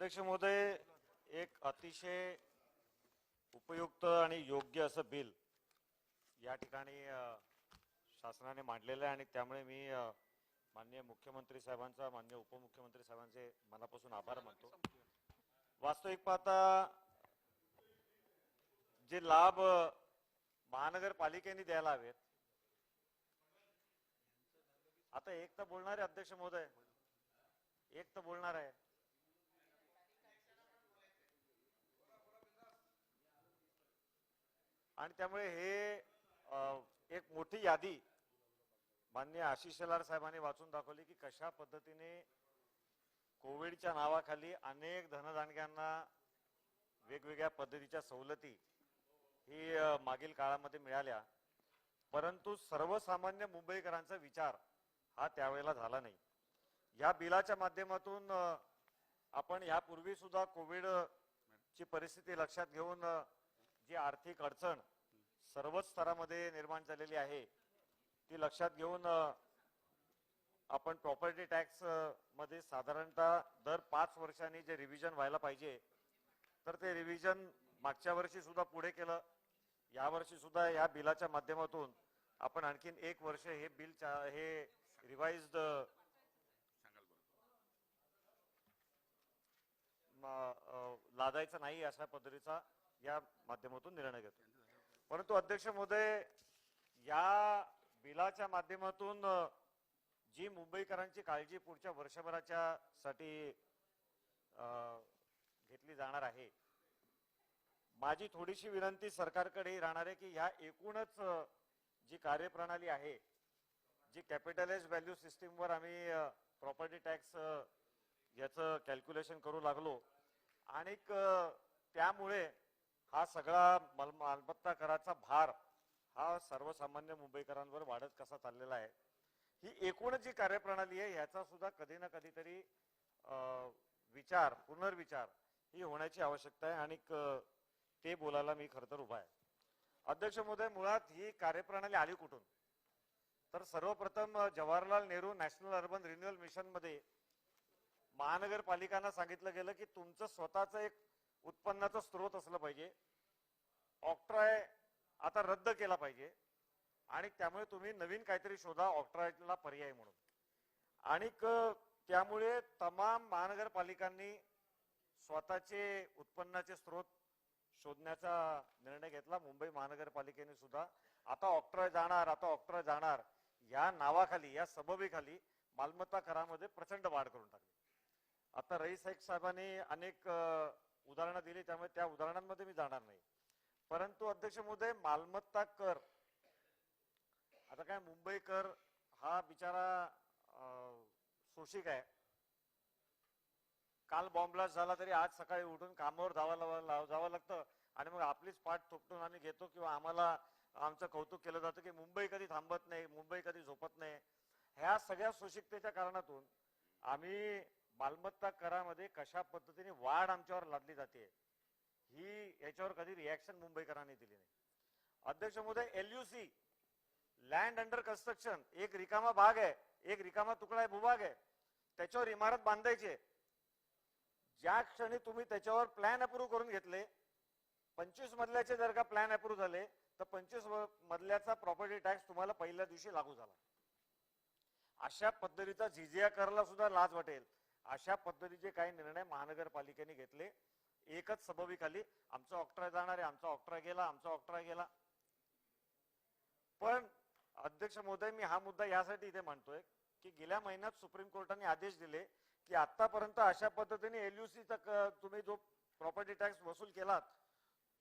अध्यक्ष महोदय एक अतिशय उपयुक्त आणि योग्य असं बिल या ठिकाणी शासनाने मांडलेलं आहे आणि त्यामुळे मी मान्य माननीय मुख्यमंत्री साहेबांचा माननीय उपमुख्यमंत्री साहेबांचे मनापासून आभार मानतो. वास्तविक पाहता जे लाभ महानगरपालिकेने द्यायला हवेत आता एक तर बोलणार आहे अध्यक्ष महोदय एक तर बोलणार आहे. आणि त्यामुळे हे एक मोठी यादी मान्य आशिष शेलार साहेबांनी वाचून दाखवली की कशा पद्धतीने कोविडच्या नावाखाली अनेक धनदानग्यांना वेगवेगळ्या पद्धतीच्या सवलती ही मागील काळामध्ये मिळाल्या. परंतु सर्वसामान्य मुंबईकरांचा विचार हा त्यावेळेला झाला नाही. या बिलाच्या माध्यमातून आपण यापूर्वी सुद्धा कोविडची परिस्थिती लक्षात घेऊन जी आर्थिक अडचण सर्वच स्तरामध्ये निर्माण झालेली आहे ती लक्षात घेऊन आपण प्रॉपर्टी टॅक्समध्ये साधारणतः दर पाच वर्षांनी जे रिव्हिजन व्हायला पाहिजे तर ते रिव्हिजन मागच्या वर्षी सुद्धा पुढे केलं. या वर्षी सुद्धा या बिलाच्या माध्यमातून आपण आणखीन एक वर्ष हे बिल चा- हे रिवाइज्ड लादायचं नाही अशा पद्धतीचा या माध्यमातून निर्णय घेतो. परंतु अध्यक्ष महोदय या बिलाच्या माध्यमातून जी मुंबईकरांची काळजी पुढच्या वर्षभराच्या साठी घेतली जाणार आहे माझी थोडीशी विनंती सरकारकडे राहणार आहे की ह्या एकूणच जी कार्यप्रणाली आहे जी कॅपिटलाइज व्हॅल्यू सिस्टीमवर आम्ही प्रॉपर्टी टॅक्स याचं कॅल्क्युलेशन करू लागलो. आणि त्यामुळे हा सगळा माल मालमत्ता कराचा भार हा सर्वसामान्य मुंबईकरांवर वाढत कसा चाललेला आहे ही एकूण जी कार्यप्रणाली आहे ह्याचा सुद्धा कधी ना कधीतरी विचार पुनर्विचार ही होण्याची आवश्यकता आहे आणि ते बोलायला मी खरं तर उभा आहे. अध्यक्ष महोदय मुळात ही कार्यप्रणाली आली कुठून? तर सर्वप्रथम Jawaharlal Nehru national urban renewal मिशनमध्ये महानगरपालिकांना सांगितलं गेलं की तुमचं स्वतःचं एक उत्पन्नाचा स्रोत असलं पाहिजे. ऑक्ट्राय आता रद्द केला पाहिजे. आणि त्यामुळे तुम्ही नवीन काहीतरी शोधा ऑक्ट्रायला पर्याय म्हणून. आणि त्यामुळे तमाम महानगरपालिकांनी स्वतःचे उत्पन्नाचे स्रोत शोधण्याचा निर्णय घेतला. मुंबई महानगरपालिकेने सुद्धा. आता ऑक्ट्रॉय जाणार आता ऑक्ट्रॉय जाणार. या नावाखाली या सबबीखाली मालमत्ता करामध्ये प्रचंड वाढ करून टाकली. आता रईस साहेबांनी अनेक उदाहरणं दिली त्यामुळे त्या उदाहरणांमध्ये मी जाणार नाही. परंतु अध्यक्ष महोदय मालमत्ता कर. आता काय मुंबई कर हा बिचारा शोषिक आहे. काल बॉम्ब ब्लास्ट झाला तरी आज सकाळी उठून कामावर जावं लाव- जावं लागतं. आणि मग आपलीच पाठ थोपटून आम्ही घेतो किंवा आम्हाला आमचं कौतुक केलं जातं की मुंबई कधी थांबत नाही मुंबई कधी झोपत नाही. ह्या सगळ्या सुशिकतेच्या कारणातून आम्ही मालमत्ता करामध्ये कशा पद्धतीने वाढ आमच्यावर लादली जाते ही याच्यावर कधी रिॲक्शन मुंबईकरांनी दिली नाही. अध्यक्ष महोदय सी लँड अंडर कन्स्ट्रक्शन एक रिकामा भाग आहे एक रिकामा तुकडा आहे भूभाग आहे. त्याच्यावर इमारत बांधायची ज्या क्षणी तुम्ही त्याच्यावर प्लॅन अप्रूव्ह करून घेतले पंचवीस मधल्याचे जर का प्लॅन अप्रूव्ह झाले तर पंचवीस मधल्याचा प्रॉपर्टी टॅक्स तुम्हाला पहिल्या दिवशी लागू झाला. अशा पद्धतीचा झिझिया करला सुद्धा लाज वाटेल. अशा पद्धतीचे काही निर्णय महानगरपालिकेने घेतले. एकच सबबीखाली आमचा ऑक्ट्रा जाणार आहे आमचा ऑक्ट्रा गेला आमचा ऑक्ट्रा गेला. पण अध्यक्ष महोदय मी हा मुद्दा यासाठी इथे म्हणतोय की गेल्या महिन्यात सुप्रीम कोर्टाने आदेश दिले की आतापर्यंत अशा पद्धतीने एलयुसी तुम्ही जो प्रॉपर्टी टॅक्स वसूल केलात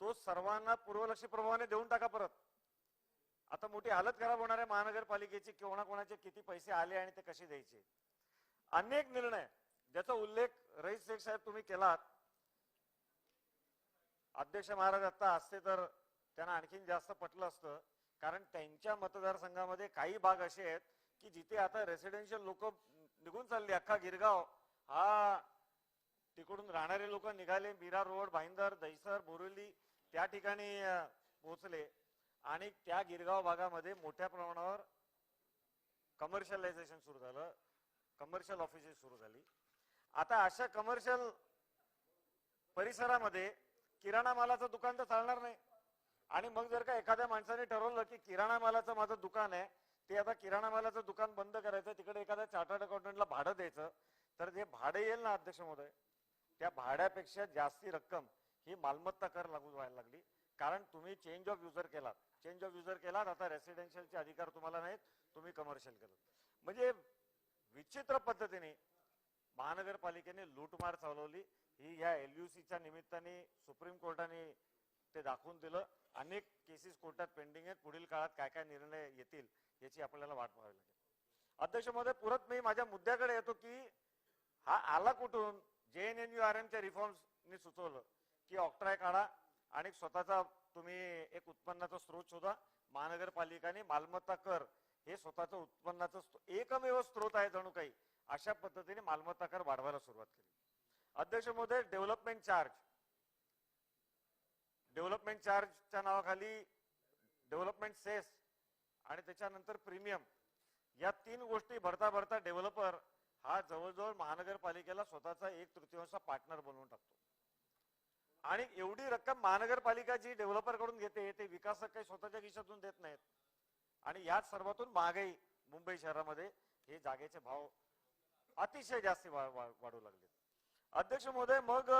तो सर्वांना पूर्वलक्षी प्रभावाने देऊन टाका परत. आता मोठी हालत खराब होणार आहे महानगरपालिकेची कोणाकोणाचे किती पैसे आले आणि ते कसे द्यायचे. अनेक निर्णय ज्याचा उल्लेख रईस शेख साहेब तुम्ही केलात अध्यक्ष महाराज आता असते तर त्यांना आणखीन जास्त पटलं असतं. कारण त्यांच्या मतदारसंघामध्ये काही भाग असे आहेत की जिथे आता रेसिडेन्शियल लोक निघून चालली. अख्खा गिरगाव हा तिकडून राहणारे लोक निघाले. मीरा रोड भाईंदर दहिसर बोरिवली त्या ठिकाणी पोहोचले. आणि त्या गिरगाव भागामध्ये मोठ्या प्रमाणावर कमर्शियलायझेशन सुरू झालं. कमर्शियल ऑफिसेस सुरू झाली. आता अशा कमर्शियल परिसरामध्ये किराणा मालाचं दुकान तर चालणार नाही. आणि मग जर का एखाद्या माणसाने ठरवलं की किराणा मालाचं माझं दुकान आहे ते आता किराणा मालाचं दुकान बंद करायचं तिकडे एखाद्या चार्टर्ड अकाउंटंटला भाडं द्यायचं तर जे भाडं येईल ना अध्यक्ष महोदय? त्या भाड्यापेक्षा जास्ती रक्कम ही मालमत्ता कर लागू व्हायला लागली. कारण तुम्ही चेंज ऑफ युजर केलात. चेंज ऑफ युजर केलात आता रेसिडेन्शियलचे अधिकार तुम्हाला नाहीत तुम्ही कमर्शियल केलं म्हणजे विचित्र पद्धतीने महानगरपालिकेने लूटमार चालवली. ही या सीच्या निमित्ताने सुप्रीम कोर्टाने ते दाखवून दिलं. अनेक केसेस कोर्टात पेंडिंग आहेत. पुढील काळात काय काय निर्णय येतील याची आपल्याला वाट पाहावी लागेल. अध्यक्ष महोदय पुरत मी माझ्या मुद्द्याकडे येतो की हा आला कुठून? J N N U R एमच्या रिफॉर्म्सनी सुचवलं की ऑक्ट्राय काढा आणि स्वतःचा तुम्ही एक उत्पन्नाचा स्रोत शोधा. महानगरपालिकाने मालमत्ता कर. हे स्वतःचं उत्पन्नाचं एकमेव स्रोत आहे जणू काही. अशा पद्धतीने मालमत्ता कर वाढवायला सुरुवात केली. अध्यक्ष महोदय डेव्हलपमेंट चार्ज डेव्हलपमेंट चार्जच्या नावाखाली डेव्हलपमेंट सेस आणि त्याच्यानंतर प्रीमियम या तीन गोष्टी भरता भरता डेव्हलपर हा जवळजवळ महानगरपालिकेला स्वतःचा एक तृतीयांश पार्टनर बनवून टाकतो. आणि एवढी रक्कम महानगरपालिका जी डेव्हलपरकडून घेते ते विकासक काही स्वतःच्या खिशातून देत नाहीत. आणि याच सर्वातून महागाई मुंबई शहरामध्ये हे जागेचे भाव अतिशय जास्ती वाढू लागले. अध्यक्ष महोदय मग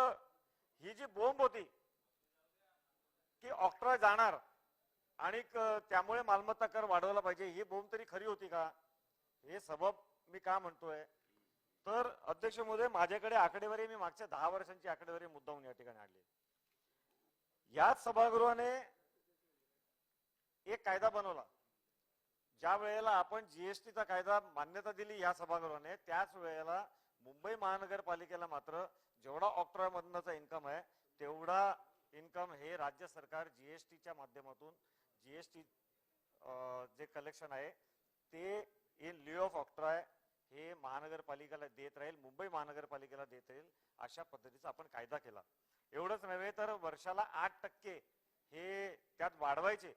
ही जी बोंब होती की ऑक्ट्रा जाणार आणि त्यामुळे मालमत्ता कर वाढवला पाहिजे ही बोंब तरी खरी होती का? हे सबब मी का म्हणतोय? तर अध्यक्ष महोदय माझ्याकडे आकडेवारी मी मागच्या दहा वर्षांची आकडेवारी मुद्दाहून या ठिकाणी आणली. याच सभागृहाने एक कायदा बनवला. ज्या वेळेला आपण जीएसटीचा कायदा मान्यता दिली या सभागृहाने त्याच वेळेला मुंबई महानगरपालिकेला मात्र जेवढा ऑक्ट्रॉमधनचा इन्कम आहे तेवढा इन्कम हे राज्य सरकार जीएसटीच्या माध्यमातून जीएसटी जे कलेक्शन आहे ते इन लिओ ऑफ ऑक्ट्रॉय हे महानगरपालिकेला देत राहील मुंबई महानगरपालिकेला देत राहील अशा पद्धतीचा आपण कायदा केला. एवढंच नव्हे तर वर्षाला आठ टक्के हे त्यात वाढवायचे.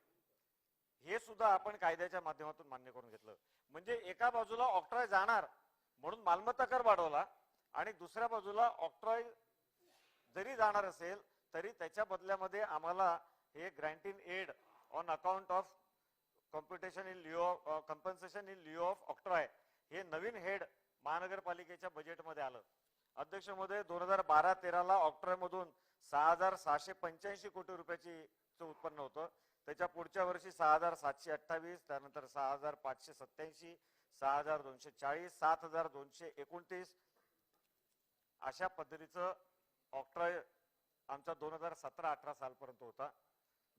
हे सुद्धा आपण कायद्याच्या माध्यमातून मान्य करून घेतलं. म्हणजे एका बाजूला ऑक्ट्रॉय जाणार म्हणून मालमत्ता कर वाढवला आणि दुसऱ्या बाजूला ऑक्ट्रॉय जरी जाणार असेल तरी त्याच्या बदल्यामध्ये आम्हाला हे grant in aid on account of computation in lieu compensation in lieu of octroi हे नवीन हेड महानगरपालिकेच्या बजेटमध्ये आलं. अध्यक्ष महोदय दोन हजार बारा तेराला ऑक्ट्रॉय मधून सहा हजार सहाशे पंच्याऐंशी कोटी रुपयाची चं उत्पन्न होतं. त्याच्या पुढच्या वर्षी सहा हजार सातशे अठ्ठावीस त्यानंतर सहा हजार पाचशे सत्याऐंशी सहा हजार दोनशे चाळीस सात हजार दोनशे एकोणतीस. अशा पद्धतीचं ऑक्ट्रॉय आमचा दोन हजार सतरा अठरा सालपर्यंत होता.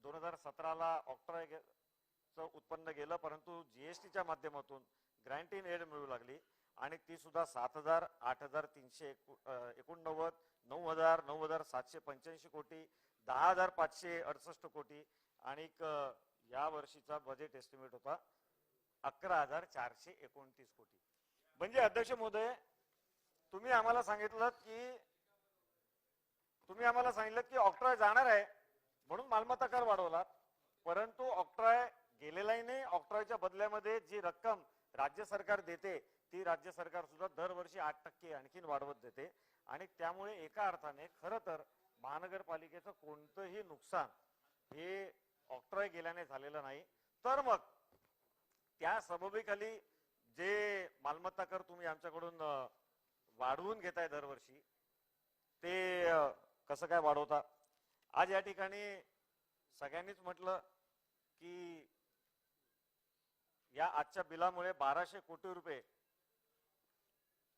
दोन हजार सतराला ऑक्ट्रॉय चं उत्पन्न गेलं परंतु जीएसटीच्या माध्यमातून ग्रँटीन एड मिळू लागली. आणि ती सुद्धा सात हजार आठ हजार तीनशे एकोणनव्वद नऊ हजार नऊ हजार सातशे पंच्याऐंशी कोटी दहा हजार पाचशे अडुसष्ट कोटी आणि या वर्षीचा बजेट एस्टिमेट होता अकरा हजार चारशे एकोणतीस कोटी. म्हणजे अध्यक्ष महोदय तुम्ही आम्हाला सांगितलं की तुम्ही आम्हाला सांगितलं की ऑक्ट्रॉय जाणार आहे म्हणून मालमत्ता कर वाढवला परंतु ऑक्ट्रॉय गेलेलाही नाही. ऑक्ट्रॉयच्या बदल्यामध्ये जी रक्कम राज्य सरकार देते ती राज्य सरकार सुद्धा दरवर्षी आठ टक्के आणखीन वाढवत देते. आणि त्यामुळे एका अर्थाने खरं तर महानगरपालिकेचं कोणतंही नुकसान हे ऑक्ट्रॉय गेल्याने झालेलं नाही. तर मग त्या सबबीखाली जे मालमत्ता कर तुम्ही आमच्याकडून वाढवून घेताय दरवर्षी ते कसं काय वाढवता? आज या ठिकाणी सगळ्यांनीच म्हटलं की या आजच्या बिलामुळे बाराशे कोटी रुपये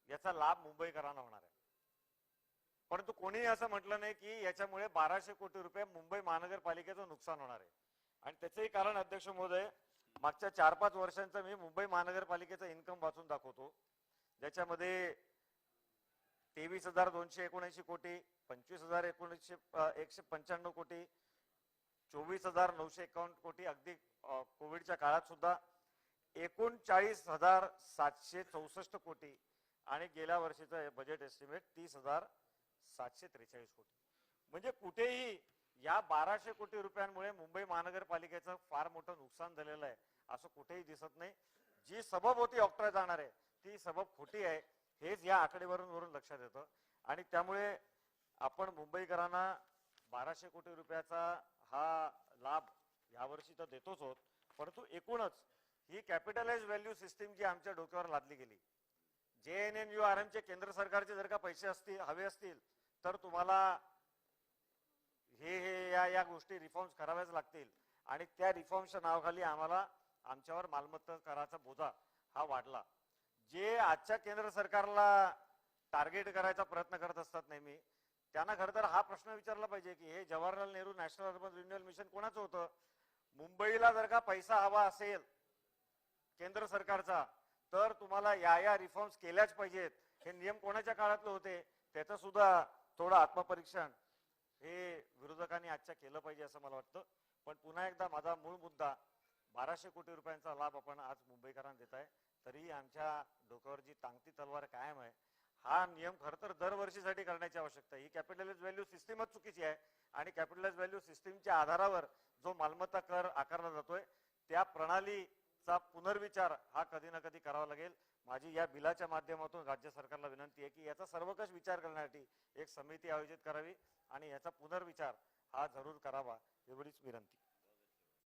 याचा लाभ मुंबईकरांना होणार आहे. परंतु कोणीही असं म्हटलं नाही की याच्यामुळे बाराशे कोटी रुपये मुंबई महानगरपालिकेचं नुकसान होणार आहे. आणि त्याचंही कारण अध्यक्ष महोदय मागच्या चार पाच वर्षांचं मी मुंबई महानगरपालिकेचं इन्कम वाचून दाखवतो. ज्याच्यामध्ये तेवीस हजार दोनशे एकोणऐंशी कोटी पंचवीस हजार एकोणीसशे एकशे पंच्याण्णव कोटी चोवीस हजार नऊशे एकावन्न कोटी अगदी कोविडच्या काळात सुद्धा एकोणचाळीस हजार सातशे चौसष्ट कोटी आणि गेल्या वर्षीचं बजेट एस्टिमेट तीस हजार सातशे त्रेचाळीस कोटी. म्हणजे कुठेही या बाराशे कोटी रुपयांमुळे मुंबई महानगरपालिकेचं फार मोठं नुकसान झालेलं आहे असं कुठेही दिसत नाही. जी सबब होती ऑक्ट्रा जाणार आहे ती सबब खोटी आहे हेच या आकडेवरून वरून लक्षात येतं. आणि त्यामुळे आपण मुंबईकरांना बाराशे कोटी रुपयाचा हा लाभ यावर्षी तर देतोच होत परंतु एकूणच ही कॅपिटलाइज व्हॅल्यू सिस्टीम जी आमच्या डोक्यावर लादली गेली J N N U R एमचे केंद्र सरकारचे जर का पैसे असतील हवे असतील तर तुम्हाला हे हे या या गोष्टी रिफॉर्म्स कराव्याच लागतील. आणि त्या रिफॉर्मच्या नावाखाली आम्हाला आमच्यावर मालमत्ता कराचा बोजा हा वाढला. जे आजच्या केंद्र सरकारला टार्गेट करायचा प्रयत्न करत असतात नेहमी त्यांना खरं तर हा प्रश्न विचारला पाहिजे की हे Jawaharlal Nehru national urban renewal mission कोणाचं होतं? मुंबईला जर का पैसा हवा असेल केंद्र सरकारचा तर तुम्हाला या या रिफॉर्म्स केल्याच पाहिजेत. हे नियम कोणाच्या काळातले होते? त्याचं सुद्धा थोडं आत्मपरीक्षण हे विरोधकांनी आजच्या केलं पाहिजे असं मला वाटतं. पण पुन्हा एकदा माझा मूळ मुद्दा बाराशे कोटी रुपयांचा लाभ आपण आज मुंबईकरांना देत आहे. तरी आमच्या डोक्यावर जी तांगती तलवार कायम आहे हा नियम खरं तर दरवर्षीसाठी करण्याची आवश्यकता ही कॅपिटलाइज व्हॅल्यू सिस्टीमच चुकीची आहे आणि कॅपिटलाइज व्हॅल्यू सिस्टीमच्या आधारावर जो मालमत्ता कर आकारला जातोय त्या प्रणाली चा पुनर्विचार हा कधी ना कधी करावा लागेल. माझी या बिलाच्या माध्यमातून राज्य सरकारला विनंती आहे की याचा सर्वकष विचार करण्यासाठी एक समिती आयोजित करावी आणि याचा पुनर्विचार हा जरूर करावा एवढीच विनंती.